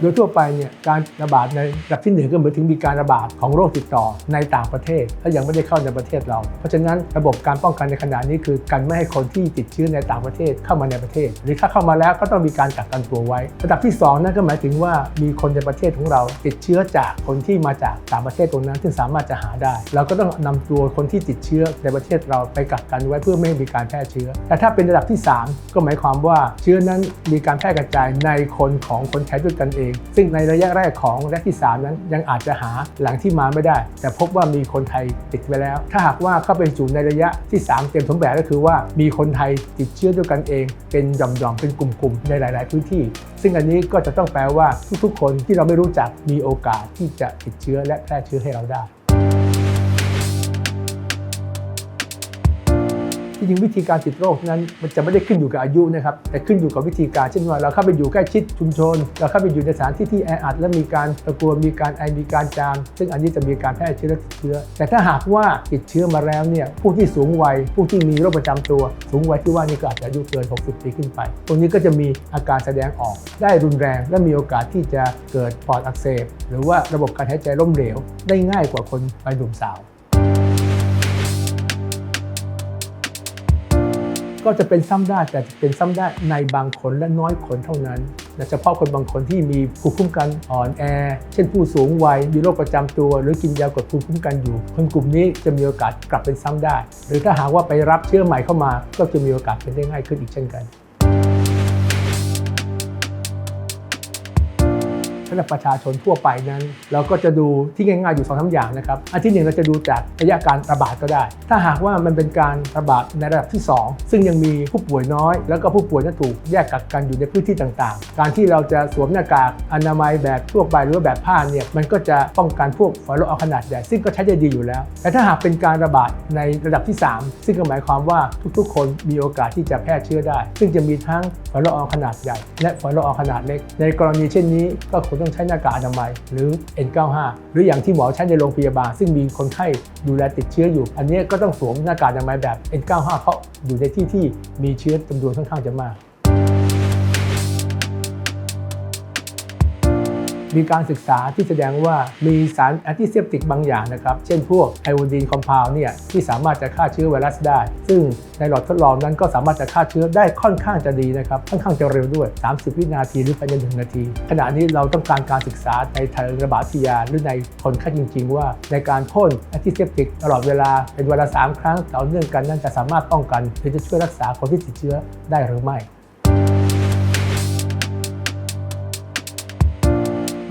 โดยทั่วไปเนี่ยการระบาดในระดับที่หนึ่งก็เหมือนถึงมีการระบาดของโรคติดต่อในต่างประเทศถ้ายังไม่ได้เข้าในประเทศเรา เพราะฉะนั้นระบบการป้องกันในขณะนี้คือการไม่ให้คนที่ติดเชื้อในต่างประเทศเข้ามาในประเทศ หรือถ้าเข้ามาแล้วก็ต้องมีการกักกันตัวไว้ ระดับที่สองนั่นก็หมายถึงว่ามีคนในประเทศของเราติดเชื้อจากคนที่มาจากต่างประเทศตรงนั้นซึ่งสามารถจะหาได้ เราก็ต้องนำตัวคนที่ติดเชื้อในประเทศเราไปกักกันไว้เพื่อไม่ให้มีการแพร่เชื้อ แต่ถ้าเป็นระดับที่ 3 ก็หมายความว่าเชื้อนั้นมีการแพร่กระจายในคนของคนไทยด้วยกันเองซึ่งในระยะแรกของระยะที่ 3 นั้นยังอาจจะหาหลังที่มาไม่ได้ แต่พบว่ามีคนไทยติดไปแล้ว ถ้าหากว่าเข้าไปสู่ในระยะที่ 3 เต็มสมแบบก็คือว่ามีคนไทยติดเชื้อด้วยกันเอง เป็นหย่อมๆเป็นกลุ่มๆในหลาย ๆ พื้นที่ ซึ่งอันนี้ก็จะต้องแปลว่าทุกๆ คนที่เราไม่รู้จักมีโอกาสที่จะติดเชื้อและแพร่เชื้อให้เราได้ ที่จริงวิธีการติดโรคนั้น มันจะไม่ได้ขึ้นอยู่กับอายุนะครับแต่ขึ้นอยู่กับวิธีการเช่นว่าเราเข้าไปอยู่ใกล้ชิดชุมชน เราเข้าไปอยู่ในสถานที่ที่แออัดและมีการตะกัวมีการไอมีการจาม ซึ่งอันนี้จะมีการแพร่เชื้อติดเชื้อ แต่ถ้าหากว่าติดเชื้อมาแล้วเนี่ยผู้ที่สูงวัย ผู้ที่มีโรคประจำตัว สูงวัยที่ว่านี่ก็อาจจะอายุเกิน 60 ปีขึ้นไป ตรงนี้ก็จะมีอาการแสดงออก ได้รุนแรง และมีโอกาสที่จะเกิดปอดอักเสบ หรือว่าระบบการหายใจล้มเหลว ได้ง่ายกว่าคนวัยหนุ่มสาว ก็จะเป็นซ้ำได้แต่เป็นซ้ำได้ในบางคนและน้อยคนเท่านั้นและเฉพาะคนบางคนที่มีภูมิคุ้มกันอ่อนแอ เช่นผู้สูงวัยมีโรคประจำตัว หรือกินยากดภูมิคุ้มกันอยู่ คนกลุ่มนี้จะมีโอกาสกลับเป็นซ้ำได้ หรือถ้าหากว่าไปรับเชื้อใหม่เข้ามา ก็จะมีโอกาสเป็นได้ง่ายขึ้นอีกเช่นกัน สำหรับประชาชนทั่วไปนั้น เราก็จะดูที่ง่ายๆอยู่สองสาอย่างนะครับอันที่หนึ่งเราจะดูจากระยะการระบาดก็ได้ ถ้าหากว่ามันเป็นการระบาดในระดับที่ 2 ซึ่งยังมีผู้ป่วยน้อย แล้วก็ผู้ป่วยนั้นถูกแยกกักกันอยู่ในพื้นที่ต่างๆ การที่เราจะสวมหน้ากากอนามัยแบบทั่วไปหรือว่าแบบผ้าเนี่ยมันก็จะป้องกันพวกฝอยละอองขนาดใหญ่ซึ่งก็ใช้ได้ดีอยู่แล้ว แต่ถ้าหากเป็นการระบาดในระดับที่ 3 ซึ่งก็หมายความว่าทุกๆ คนมีโอกาสที่จะแพร่เชื้อได้ ซึ่งจะมีทั้งฝอยละอองขนาดใหญ่ และฝอยละอองขนาดเล็ก ในกรณีเช่นนี้ก็ควรต้องใช้หน้ากากอนามัยหรือ N95 หรืออย่างที่หมอใช้ในโรงพยาบาล ซึ่งมีคนไข้ดูแลติดเชื้ออยู่ อันนี้ก็ต้องสวมหน้ากากอนามัยแบบ N95 เพราะอยู่ในที่ที่มีเชื้อจำนวนค่อนข้างจะมาก มีการศึกษาที่แสดงว่ามีสารแอนติเซปติกบางอย่างนะครับ เช่นพวกไอโอดีนคอมเพลเนี่ยที่สามารถจะฆ่าเชื้อไวรัสได้ ซึ่งในหลอดทดลองนั้นก็สามารถจะฆ่าเชื้อได้ค่อนข้างจะดีนะครับ ค่อนข้างจะเร็วด้วย 30 วินาทีหรือภายในหนึ่งนาที ขณะนี้เราต้องการการศึกษาในทางระบาดวิทยาหรือในคนไข้จริง ๆ ว่า ในการพ่นแอนติเซปติกตลอดเวลาเป็นเวลา 3 ครั้งต่อเนื่องกันนั้นจะสามารถป้องกันหรือจะช่วยรักษาคนที่ติดเชื้อได้หรือไม่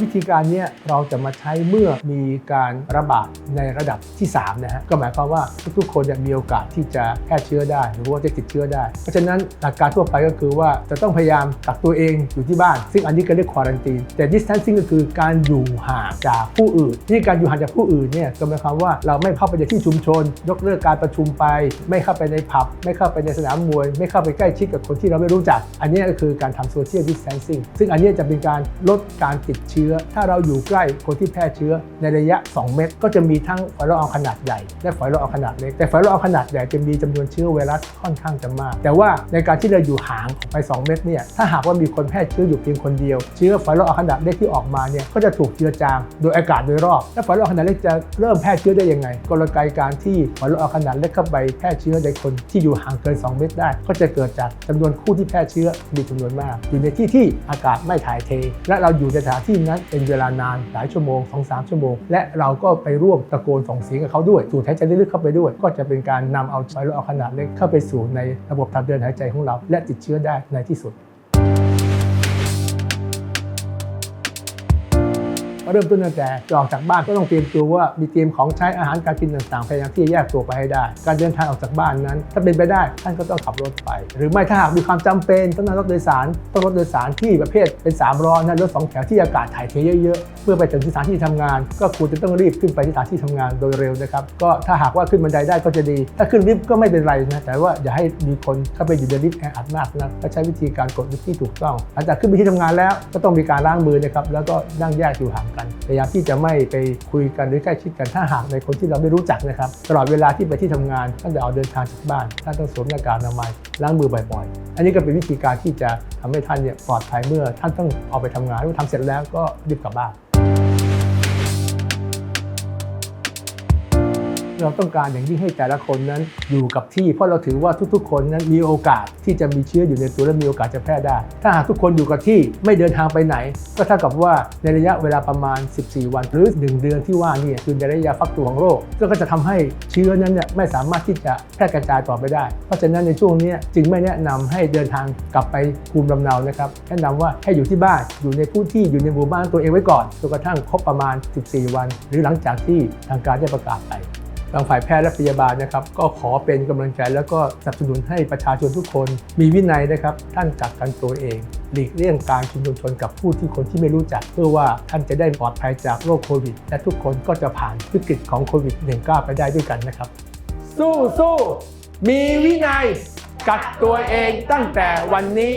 วิธีการนี้เราจะมาใช้เมื่อมีการระบาดในระดับที่ 3 นะฮะ ก็หมายความว่าทุกๆ คนเนี่ยมีโอกาสที่จะแพร่เชื้อได้ หรือว่าจะติดเชื้อได้ เพราะฉะนั้นหลักการทั่วไปก็คือว่าจะต้องพยายามกักตัวเองอยู่ที่บ้าน ซึ่งอันนี้ก็เรียกควอรันตีนแต่ distancing ก็คือการอยู่ห่างจากผู้อื่นที่การอยู่ห่างจากผู้อื่นเนี่ยก็หมายความว่าเราไม่เข้าไปในที่ชุมชน ยกเลิกการประชุมไป ไม่เข้าไปในผับ ไม่เข้าไปในสนามมวย ไม่เข้าไปใกล้ชิดกับคนที่เราไม่รู้จัก อันนี้ก็คือการทำ social distancing ซึ่งอันนี้จะเป็นการลดการติดเชื้อถ้าเราอยู่ใกล้คนที่แพร่เชื้อในระยะ 2 เมตร ก็จะมีทั้งฝอยละอองขนาดใหญ่และฝอยละอองขนาดเล็ก แต่ฝอยละอองขนาดใหญ่จะมีจำนวนเชื้อไวรัสค่อนข้างจะมาก แต่ว่าในการที่เราอยู่ห่างออกไป 2 เมตรเนี่ย ถ้าหากว่ามีคนแพร่เชื้ออยู่เพียงคนเดียว เชื้อฝอยละอองขนาดเล็กที่ออกมาเนี่ย ก็จะถูกเจือจางโดยอากาศโดยรอบ และฝอยละอองขนาดเล็กจะเริ่มแพร่เชื้อได้ยังไง กลไกการที่ฝอยละอองขนาดเล็กเข้าไปแพร่เชื้อในคนที่อยู่ห่างเกิน 2 เมตรได้ ก็จะเกิดจากจำนวนคู่ที่แพร่เชื้อมีจำนวนมาก อยู่ในที่ที่อากาศไม่ถ่ายเท และเราอยู่ในสถานที่นั้นเป็นเวลานานหลายชั่วโมงสองสามชั่วโมง และเราก็ไปร่วมตะโกนส่งเสียงกับเขาด้วย สูดหายใจลึกๆเข้าไปด้วย ก็จะเป็นการนำเอาไวรัสเอาขนาดเล็กเข้าไปสู่ในระบบทางเดินหายใจของเรา และติดเชื้อได้ในที่สุด เริ่มต้นตั้งแต่จะออกจากบ้านก็ต้องเตรียมตัวว่ามีเตรียมของใช้อาหารการกินต่างๆพยายามที่จะแยกตัวไปให้ได้ การเดินทางออกจากบ้านนั้น ถ้าเป็นไปได้ท่านก็ต้องขับรถไป หรือไม่ถ้าหากมีความจำเป็นต้องนั่งรถโดยสารต้องรถโดยสารที่ประเภทเป็น3ล้อนะรถสองแถวที่อากาศถ่ายเทเยอะๆเพื่อไปถึงที่สถานที่ทำงาน ก็ควรจะต้องรีบขึ้นไปที่สถานที่ทำงานโดยเร็วนะครับก็ถ้าหากว่าขึ้นบันไดได้ก็จะดี ถ้าขึ้นลิฟต์ก็ไม่เป็นไรนะแต่ว่าอย่าให้มีคนเข้าไปอยู่ในลิฟต์แออัดมากนะก็ใช้วิธีการกดลิฟต์ที่ถูกต้องหลังจากขึ้นไปที่ทำงานแล้วก็ต้องมีการล้างมือนะครับแล้วก็นั่งแยกอยู่ห่างกันพยายามที่จะไม่ไปคุยกันหรือใกล้ชิดกันถ้าหากในคนที่เราไม่รู้จักนะครับตลอดเวลาที่ไปที่ทำงานตั้งแต่ออกเดินทางจากบ้านท่านต้องสวมหน้ากากอนามัยล้างมือบ่อยๆ อันนี้ก็เป็นวิธีการที่จะทำให้ท่านเนี่ยปลอดภัยเมื่อท่านต้องออกไปทำงานหรือว่าทำเสร็จแล้วก็รีบกลับบ้าน เราต้องการอย่างยิ่งให้แต่ละคนนั้นอยู่กับที่ เพราะเราถือว่าทุกๆ คนนั้นมีโอกาสที่จะมีเชื้ออยู่ในตัวและมีโอกาสจะแพร่ได้ ถ้าหากทุกคนอยู่กับที่ไม่เดินทางไปไหน ก็เท่ากับว่าในระยะเวลาประมาณ 14 วันหรือ 1 เดือนที่ว่านี่คือในระยะฟักตัวของโรคก็จะทำให้เชื้อนั้นเนี่ยไม่สามารถที่จะแพร่กระจายต่อไปได้ เพราะฉะนั้นในช่วงนี้จึงไม่แนะนำให้เดินทางกลับไปภูมิลำเนานะครับแนะนำว่าให้อยู่ที่บ้านอยู่ในพื้นที่อยู่ในหมู่บ้านตัวเองไว้ก่อนจนกระทั่งครบประมาณ 14 วัน หรือหลังจากที่ทางการได้ประกาศไป ทางฝ่ายแพทย์และพยาบาลนะครับ ก็ขอเป็นกำลังใจแล้วก็สนับสนุนให้ประชาชนทุกคน มีวินัยนะครับ ท่านกักกันตัวเอง หลีกเลี่ยงการชุมนุมชนกับผู้ที่คนที่ไม่รู้จัก เพื่อว่าท่านจะได้ปลอดภัยจากโรคโควิด และทุกคนก็จะผ่านวิกฤตของโควิด -19 ไปได้ด้วยกันนะครับ สู้สู้มีวินัยกักตัวเองตั้งแต่วันนี้